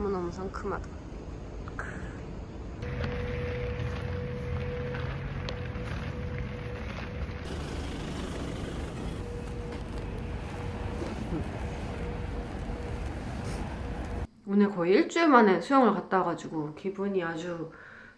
너무너무 상큼하다. 오늘 거의 일주일 만에 수영을 갔다 와가지고 기분이 아주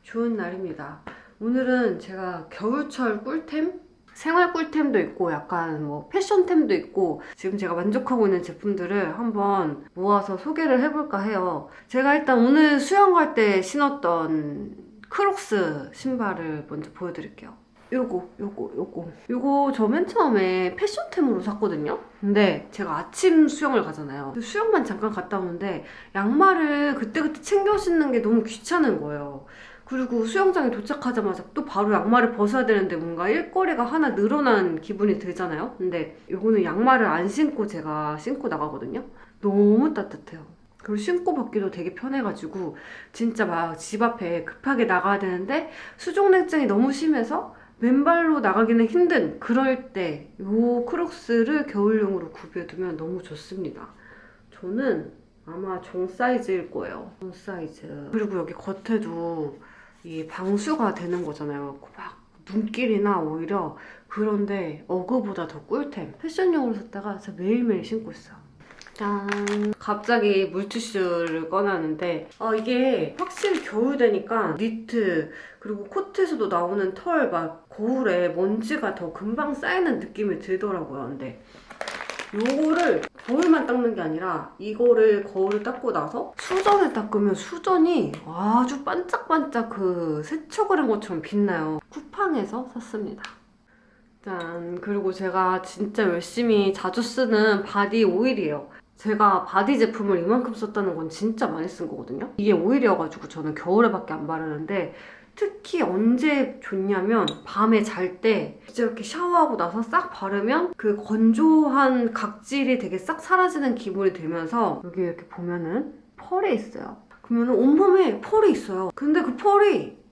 좋은 날입니다. 오늘은 제가 겨울철 꿀템? 생활 꿀템도 있고 약간 뭐 패션템도 있고 지금 제가 만족하고 있는 제품들을 한번 모아서 소개를 해볼까 해요. 제가 일단 오늘 수영 갈 때 신었던 크록스 신발을 먼저 보여드릴게요. 요거, 요거, 요거. 요거 저 맨 처음에 패션템으로 샀거든요? 근데 제가 아침 수영을 가잖아요. 수영만 잠깐 갔다 오는데 양말을 그때그때 챙겨 신는 게 너무 귀찮은 거예요. 그리고 수영장에 도착하자마자 또 바로 양말을 벗어야 되는데 뭔가 일거리가 하나 늘어난 기분이 들잖아요? 근데 요거는 양말을 안 신고 제가 신고 나가거든요? 너무 따뜻해요. 그리고 신고 받기도 되게 편해가지고 진짜 막 집 앞에 급하게 나가야 되는데 수족냉증이 너무 심해서 맨발로 나가기는 힘든 그럴 때요 크록스를 겨울용으로 구비해두면 너무 좋습니다. 저는 아마 정 사이즈일 거예요. 정 사이즈. 그리고 여기 겉에도 이 방수가 되는 거잖아요. 막 눈길이나 오히려 그런데 어그보다 더 꿀템. 패션용으로 샀다가 진짜 매일매일 신고 있어요. 짠. 갑자기 물티슈를 꺼내는데 아 이게 확실히 겨울 되니까 니트 그리고 코트에서도 나오는 털 막 거울에 먼지가 더 금방 쌓이는 느낌이 들더라고요. 근데 요거를 거울만 닦는 게 아니라 이거를 거울을 닦고 나서 수전에 닦으면 수전이 아주 반짝반짝 그 세척을 한 것처럼 빛나요. 쿠팡에서 샀습니다. 짠. 그리고 제가 진짜 열심히 자주 쓰는 바디 오일이에요. 제가 바디 제품을 이만큼 썼다는 건 진짜 많이 쓴 거거든요. 이게 오일이어가지고 저는 겨울에밖에 안 바르는데 특히 언제 좋냐면 밤에 잘때 이제 이렇게 샤워하고 나서 싹 바르면 그 건조한 각질이 되게 싹 사라지는 기분이 들면서 여기 이렇게 보면은 펄이 있어요. 그러면 온몸에 펄이 있어요. 근데 그 펄이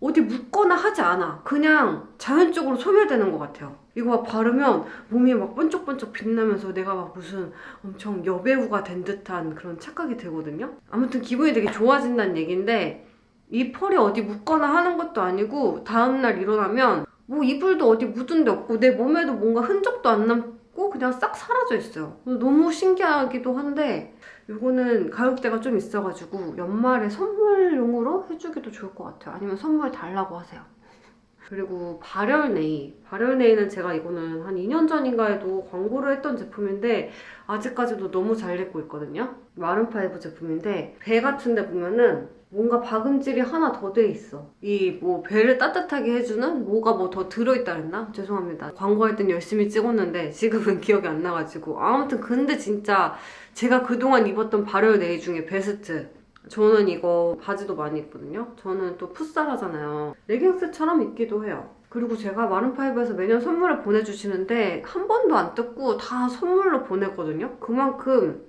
어디 묻거나 하지 않아. 그냥 자연적으로 소멸되는 것 같아요. 이거 막 바르면 몸이 막 번쩍번쩍 빛나면서 내가 막 무슨 엄청 여배우가 된 듯한 그런 착각이 들거든요. 아무튼 기분이 되게 좋아진다는 얘기인데 이 펄이 어디 묻거나 하는 것도 아니고 다음날 일어나면 뭐 이불도 어디 묻은 데 없고 내 몸에도 뭔가 흔적도 안 남고 그냥 싹 사라져 있어요. 너무 신기하기도 한데 이거는 가격대가 좀 있어가지고 연말에 선물용으로 해주기도 좋을 것 같아요. 아니면 선물 달라고 하세요. 그리고 발열네이. 발열네이는 제가 이거는 한 2년 전인가에도 광고를 했던 제품인데 아직까지도 너무 잘 입고 있거든요. 마른파이브 제품인데 배 같은 데 보면은 뭔가 박음질이 하나 더 돼 있어. 이 뭐 배를 따뜻하게 해주는 뭐가 뭐 더 들어있다 그랬나? 죄송합니다. 광고할 땐 열심히 찍었는데 지금은 기억이 안 나가지고 아무튼 근데 진짜 제가 그동안 입었던 발열 네이 중에 베스트. 저는 이거 바지도 많이 입거든요. 저는 또 풋살 하잖아요. 레깅스처럼 입기도 해요. 그리고 제가 마른파이브에서 매년 선물을 보내주시는데 한 번도 안 뜯고 다 선물로 보냈거든요. 그만큼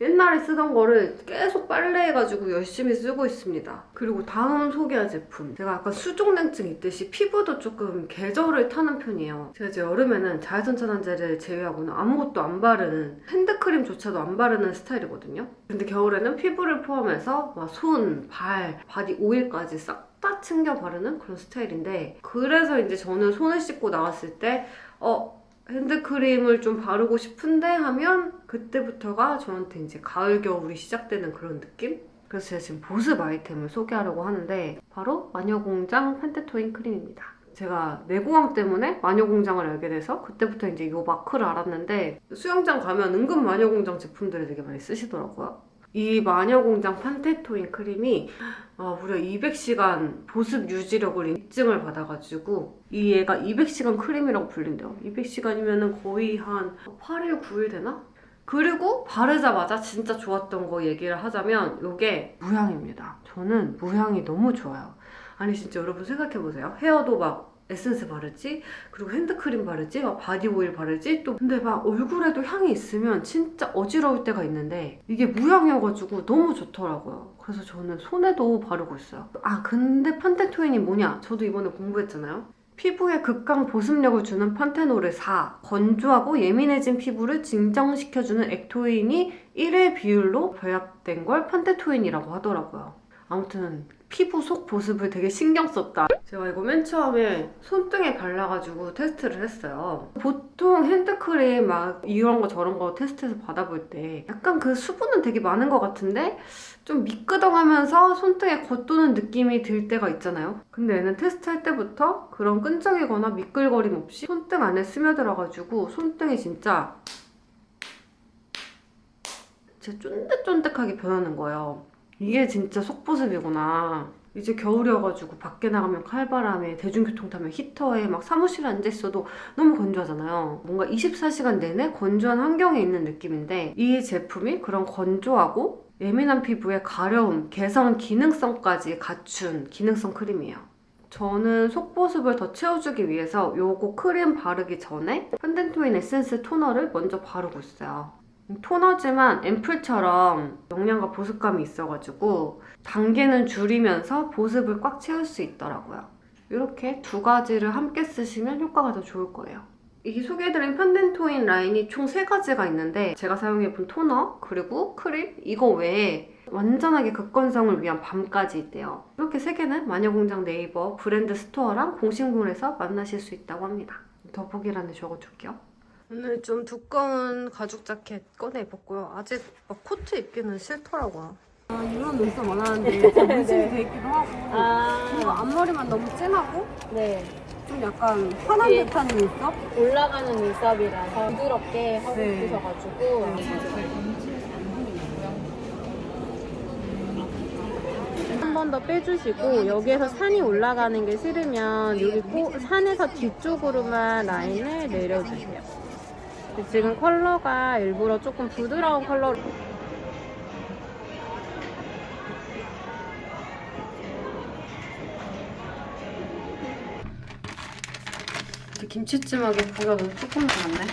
옛날에 쓰던 거를 계속 빨래해가지고 열심히 쓰고 있습니다. 그리고 다음 소개할 제품. 제가 아까 수족냉증 있듯이 피부도 조금 계절을 타는 편이에요. 제가 이제 여름에는 자외선 차단제를 제외하고는 아무것도 안 바르는 핸드크림조차도 안 바르는 스타일이거든요. 근데 겨울에는 피부를 포함해서 막 손, 발, 바디 오일까지 싹다 챙겨 바르는 그런 스타일인데 그래서 이제 저는 손을 씻고 나왔을 때 어, 핸드크림을 좀 바르고 싶은데 하면 그때부터가 저한테 이제 가을 겨울이 시작되는 그런 느낌? 그래서 제가 지금 보습 아이템을 소개하려고 하는데 바로 마녀공장 펜테토인 크림입니다. 제가 내고왕 때문에 마녀공장을 알게 돼서 그때부터 이제 이 마크를 알았는데 수영장 가면 은근 마녀공장 제품들을 되게 많이 쓰시더라고요. 이 마녀공장 판테토인 크림이 아, 무려 200시간 보습 유지력을 인증을 받아가지고 이 얘가 200시간 크림이라고 불린대요. 200시간이면 거의 한 8일, 9일 되나? 그리고 바르자마자 진짜 좋았던 거 얘기를 하자면 이게 무향입니다. 저는 무향이 너무 좋아요. 아니 진짜 여러분 생각해보세요. 헤어도 막 에센스 바르지? 그리고 핸드크림 바르지? 막 바디 오일 바르지? 또 근데 막 얼굴에도 향이 있으면 진짜 어지러울 때가 있는데 이게 무향이어가지고 너무 좋더라고요. 그래서 저는 손에도 바르고 있어요. 아 근데 판테토인이 뭐냐? 저도 이번에 공부했잖아요 피부에 극강 보습력을 주는 판테놀을 4. 건조하고 예민해진 피부를 진정시켜주는 액토인이 1의 비율로 배합된 걸 판테토인이라고 하더라고요. 아무튼 피부 속 보습을 되게 신경 썼다. 제가 이거 맨 처음에 손등에 발라가지고 테스트를 했어요. 보통 핸드크림 막 이런 거 저런 거 테스트해서 받아볼 때 약간 그 수분은 되게 많은 것 같은데 좀 미끄덩하면서 손등에 겉도는 느낌이 들 때가 있잖아요. 근데 얘는 테스트할 때부터 그런 끈적이거나 미끌거림 없이 손등 안에 스며들어가지고 손등이 진짜 진짜 쫀득쫀득하게 변하는 거예요. 이게 진짜 속보습이구나. 이제 겨울이어가지고 밖에 나가면 칼바람에 대중교통 타면 히터에 막 사무실에 앉아 있어도 너무 건조하잖아요. 뭔가 24시간 내내 건조한 환경에 있는 느낌인데 이 제품이 그런 건조하고 예민한 피부의 가려움, 개선 기능성까지 갖춘 기능성 크림이에요. 저는 속보습을 더 채워주기 위해서 요거 크림 바르기 전에 판덴토인 에센스 토너를 먼저 바르고 있어요. 토너지만 앰플처럼 영양과 보습감이 있어가지고 단계는 줄이면서 보습을 꽉 채울 수 있더라고요. 이렇게 두 가지를 함께 쓰시면 효과가 더 좋을 거예요. 이 소개해드린 판덴토인 라인이 총 세 가지가 있는데 제가 사용해본 토너 그리고 크림 이거 외에 완전하게 극건성을 위한 밤까지 있대요. 이렇게 세 개는 마녀공장 네이버 브랜드 스토어랑 공식몰에서 만나실 수 있다고 합니다. 더보기란에 적어줄게요. 오늘 좀 두꺼운 가죽 자켓 꺼내 입었고요. 아직 막 코트 입기는 싫더라고요. 아, 이런 눈썹 원하는데 진짜 문신이 돼 있기도 하고 아, 앞머리만 너무 진하고 네. 좀 약간 환한 예. 듯한 눈썹? 올라가는 눈썹이라서 부드럽게 하고 네. 싶으셔가지고. 한 번 더 빼주시고 여기에서 산이 올라가는 게 싫으면 여기 꼭 산에서 뒤쪽으로만 라인을 내려주세요. 지금 컬러가 일부러 조금 부드러운 컬러로 김치찜하게 고기가 너무 조금 남았네.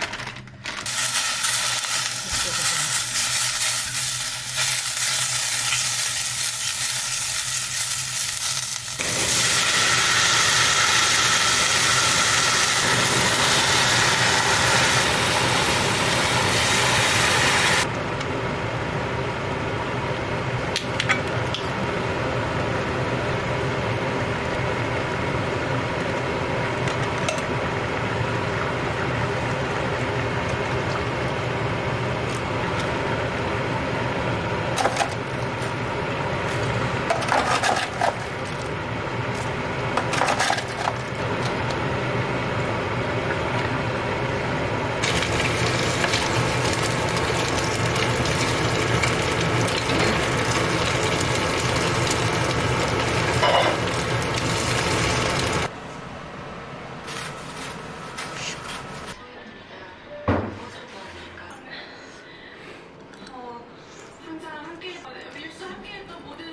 항상 함께 밀수 함께했던 모든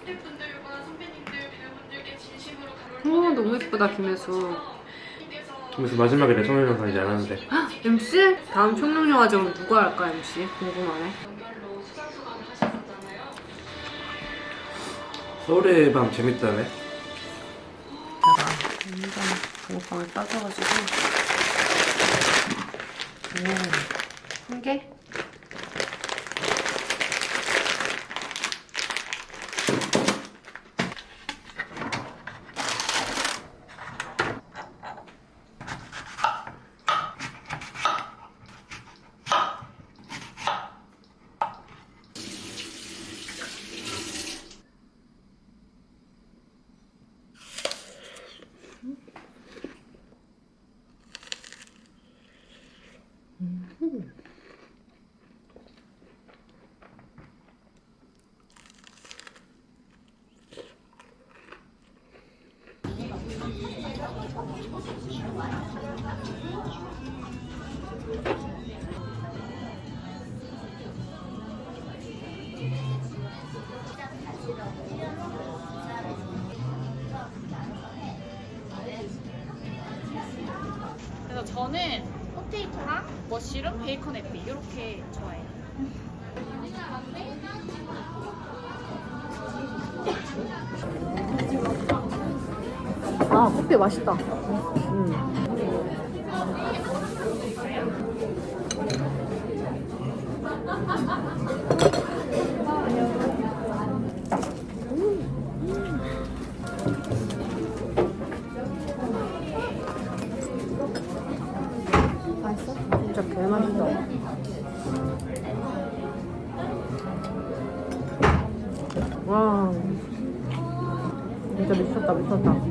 스태프분들과 선배님들 배우분들께 진심으로 감사를 오, 너무 예쁘다, 김혜수. 그래서 마지막에 청년 영상 이제 안 하는데 MC? 다음 화정은 누가 할까, MC? 궁금하네. 서울의 밤 재밌다네 제가 완전 붕어빵을 따져가지고. 오, 한 개? 그래서 저는 포테이토랑 머쉬룸, 베이컨 에피 이렇게 좋아해요. 아, 아 커피 맛있다. 음. 진짜 개맛있어. 와. 진짜 미쳤다, 미쳤다.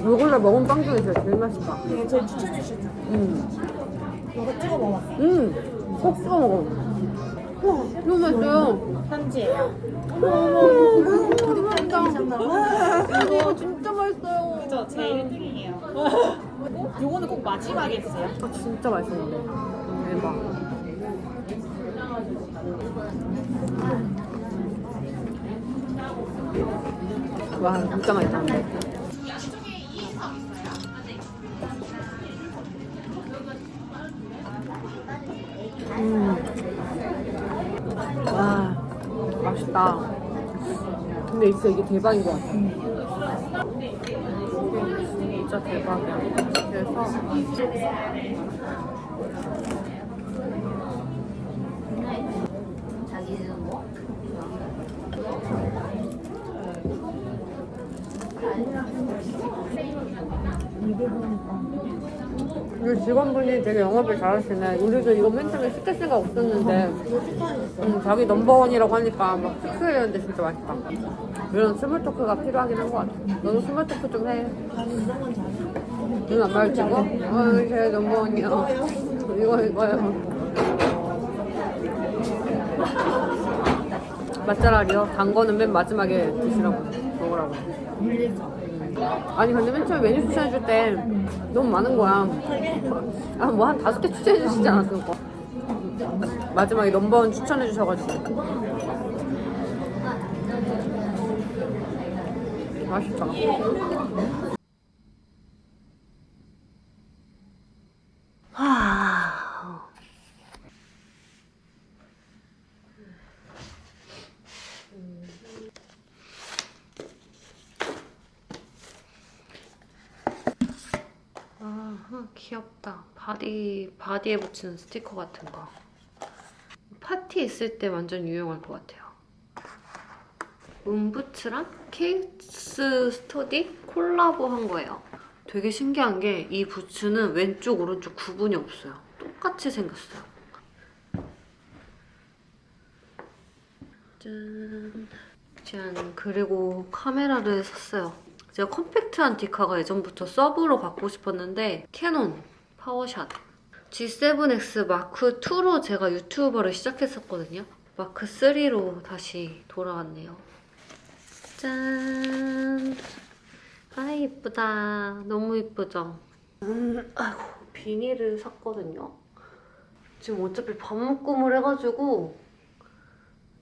이걸로 먹은 빵 중에 제일 맛있다. 이거 제일 추천해 주셨죠? 음. 이거 찍어 먹어. 음. 꼭 찍어 먹어. 와, 너무 맛있어요. 현지예요. 어머, 진짜. 이거 진짜 맛있어요. 저제 1등이에요. 요거는 꼭 마지막에 드세요. 아, 진짜 맛있는데. 대박. 와, 진짜 맛있다. 맛있다. 근데 진짜 이게 대박인 것 같아. 이게 진짜 대박이야. 그래서 우리 직원분이 되게 영업을 잘하시네. 우리도 이거 맨 처음에 시킬 생각 없었는데, 음, 자기 넘버원이라고 하니까 막 시키려는데 진짜 맛있다. 이런 스몰 토크가 필요하긴 한 것 같아. 너도 스몰 토크 좀 해. 눈안 마주치고? 어, 제 넘버원이요. 이거, 이거요. 맛잘알이요. 단 거는 맨 마지막에 드시라고. 먹으라고. 아니 근데 맨 처음에 메뉴 추천해줄 때 너무 많은 거야. 아 뭐 한 다섯 개 추천해 주시지 않았을까? 마지막에 넘버원 추천해 주셔가지고 맛있다. 하... 아, 귀엽다. 바디, 바디에 붙이는 스티커 같은 거. 파티 있을 때 완전 유용할 것 같아요. 문부츠랑 케이스 스터디 콜라보 한 거예요. 되게 신기한 게 이 부츠는 왼쪽, 오른쪽 구분이 없어요. 똑같이 생겼어요. 짠. 짠. 그리고 카메라를 샀어요. 제가 컴팩트한 디카가 예전부터 서브로 갖고 싶었는데 캐논 파워샷 G7X 마크 2로 제가 유튜버를 시작했었거든요. 마크 3로 다시 돌아왔네요. 짠. 아 이쁘다. 너무 이쁘죠? 음, 아이고 비닐을 샀거든요. 지금 어차피 반묶음을 해가지고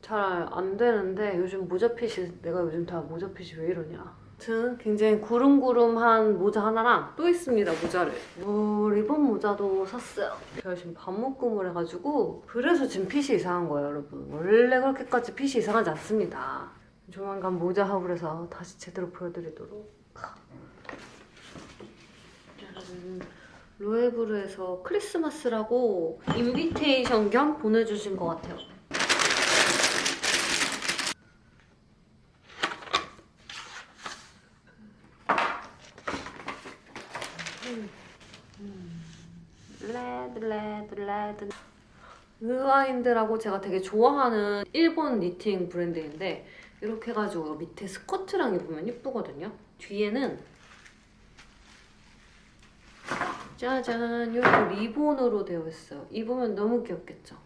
잘 안 되는데 요즘 모자핏이 내가 요즘 다 모자핏이 왜 이러냐. 아무튼 굉장히 구름구름한 모자 하나랑 또 있습니다 모자를. 뭐 리본 모자도 샀어요. 제가 지금 반묶음을 해가지고 그래서 지금 핏이 이상한 거예요 여러분. 원래 그렇게까지 핏이 이상하지 않습니다. 조만간 모자 하울에서 다시 제대로 보여드리도록 짜잔. 로에브르에서 크리스마스라고 인비테이션 겸 보내주신 것 같아요 레드 레드 느와인드라고 제가 되게 좋아하는 일본 니팅 브랜드인데 이렇게 해가지고 밑에 스커트랑 입으면 예쁘거든요. 뒤에는 짜잔 이렇게 리본으로 되어 있어요. 입으면 너무 귀엽겠죠?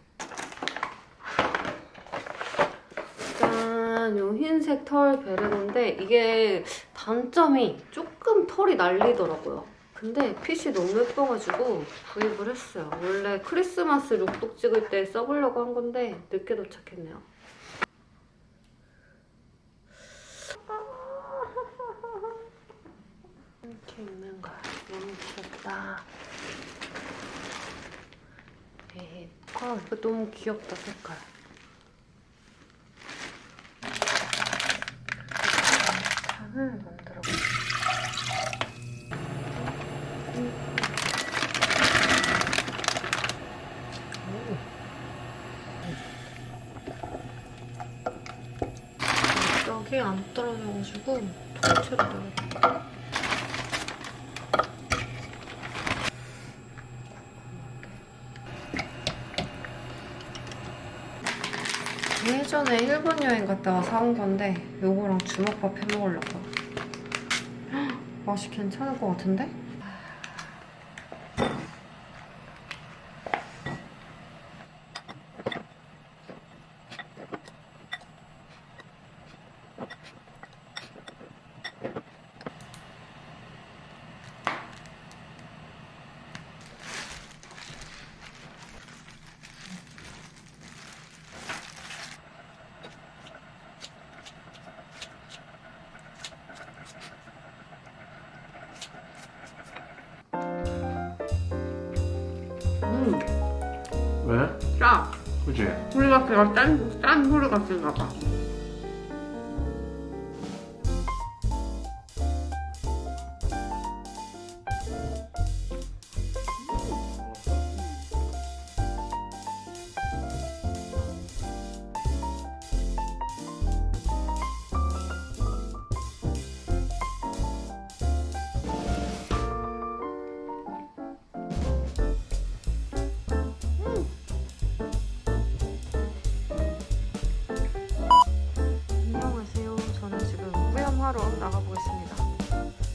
짠, 요 흰색 털 베레모인데 이게 단점이 조금 털이 날리더라고요. 근데 핏이 너무 예뻐가지고 구입을 했어요. 원래 크리스마스 룩북 찍을 때 써보려고 한 건데 늦게 도착했네요. 이렇게 입는 거야. 너무 귀엽다. 네. 아, 이거 너무 귀엽다, 색깔. 장을 만들어 볼게요. 떨어져가지고 통째로 넣어요. 예전에 일본 여행 갔다가 사온 건데 요거랑 주먹밥 해 먹으려고. 헉, 맛이 괜찮을 것 같은데? 왜? 짜. 그지? 우리가 그냥 짠, 짠 후루 같은가 봐. 하러 나가보겠습니다.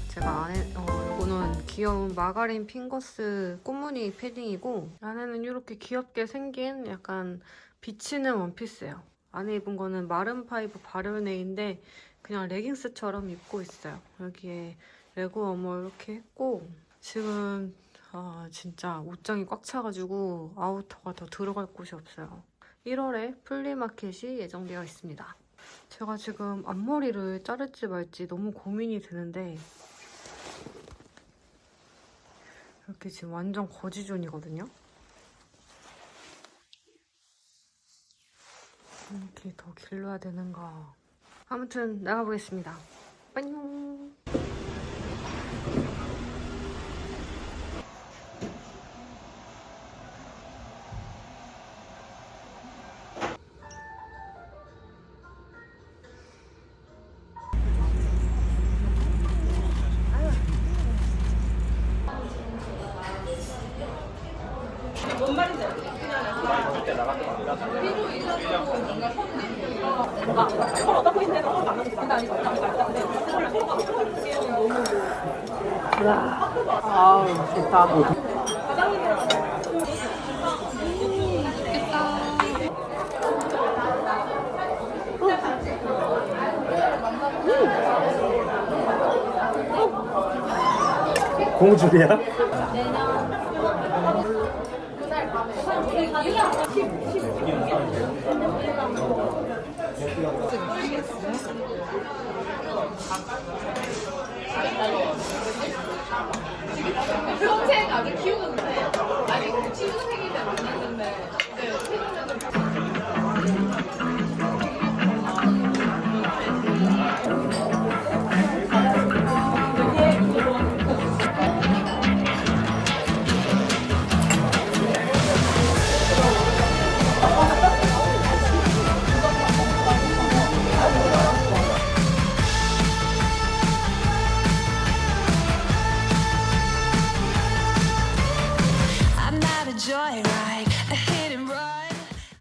제가 안에 어 이거는 귀여운 마가린 핑거스 꽃무늬 패딩이고 안에는 이렇게 귀엽게 생긴 약간 비치는 원피스예요. 안에 입은 거는 마른 파이브 발효네인데 그냥 레깅스처럼 입고 있어요. 여기에 레고 어머 이렇게 했고 지금 아 진짜 옷장이 꽉 차가지고 아우터가 더 들어갈 곳이 없어요. 1월에 플리마켓이 예정되어 있습니다. 제가 지금 앞머리를 자를지 말지 너무 고민이 되는데 이렇게 지금 완전 거지존이거든요. 이렇게 더 길러야 되는가. 아무튼 나가보겠습니다. 안녕. 아우 좋다. 공주야? 평생 아직 키우는데 아직 친구 생길 때 네, 최근에